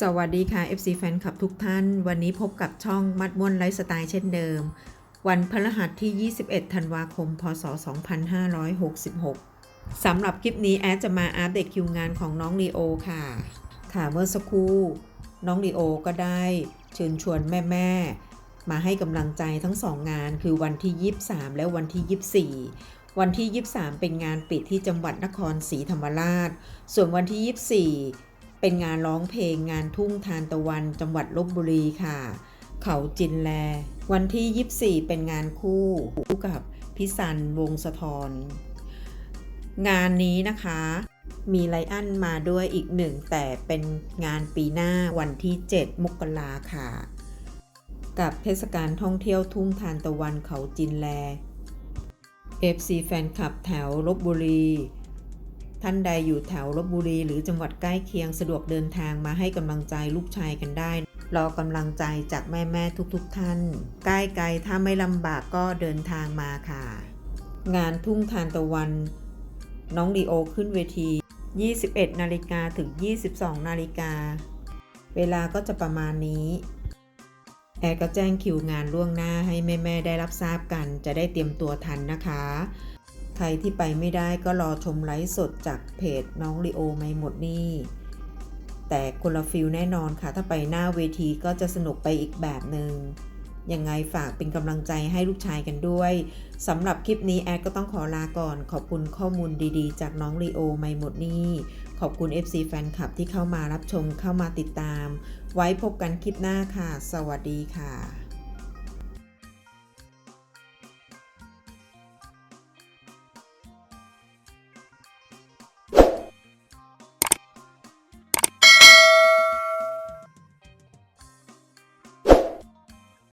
สวัสดีค่ะ FC แฟนคลับทุกท่าน วันนี้พบกับช่องมัดม่วนไลฟ์สไตล์เช่นเดิม วันพฤหัสที่ 21 ธันวาคม พศ 2566 สำหรับคลิปนี้แอดจะมาอัปเดตคิวงานของน้องลีโอค่ะ ค่ะเมื่อสักครู่ น้องลีโอก็ได้เชิญชวนแม่ๆ มาให้กำลังใจทั้งสองงานคือวันที่ 23 และวันที่ 24วันที่ 23 เป็นงานปิดที่จังหวัดนครศรีธรรมราช ส่วนวันที่24 เป็นงานร้องเพลงงานทุ่งทานตะวันจังหวัดลบบุรีค่ะ เขาจินแล วันที่ 24 เป็นงานคู่คู่กับพิสันวงสะทอนงานนี้นะคะมีไลอันมาด้วยอีกหนึ่งแต่เป็นงานปีหน้าวันที่ 7 มกราค่ะ กับเทศกาลท่องเที่ยวทุ่งทานตะวันเขาจินแล FC แฟนคลับแถวลบบุรี ท่านใดอยู่แถวลบบุรี หรือจังหวัดใกล้เคียงสะดวกเดินทางมาให้กำลังใจลูกชายกันได้รอกำลังใจจากแม่ๆทุกๆทท่าน ใกล้ไกลถ้าไม่ลำบากก็เดินทางมาค่ะ งานทุ่งทานตะวัน น้องดีโอขึ้นเวที 21 นาฬิกาถึง 22 นาฬิกา เวลาก็จะประมาณนี้ แอร์ก็แจ้งคิวงานล่วงหน้าให้แม่ ๆ ได้รับทราบกัน จะได้เตรียมตัวทันนะคะ ใครที่ไปไม่ได้ก็รอชมไลฟ์สดจากเพจน้องลีโอไม่หมดนี่แต่คนละฟิลแน่นอนค่ะ ถ้าไปหน้าเวทีก็จะสนุกไปอีกแบบหนึง่งยังไงฝากเป็นกำลังใจให้ลูกชายกันด้วยสำหรับคลิปนี้แอดก็ต้องขอลาก่อน ขอบคุณข้อมูลดีๆ จากน้องลีโอไม่หมดนี่ขอบคุณ FC แฟนคลับที่เข้ามารับชมเข้ามาติดตาม ไว้พบกันคลิปหน้าค่ะ สวัสดีค่ะ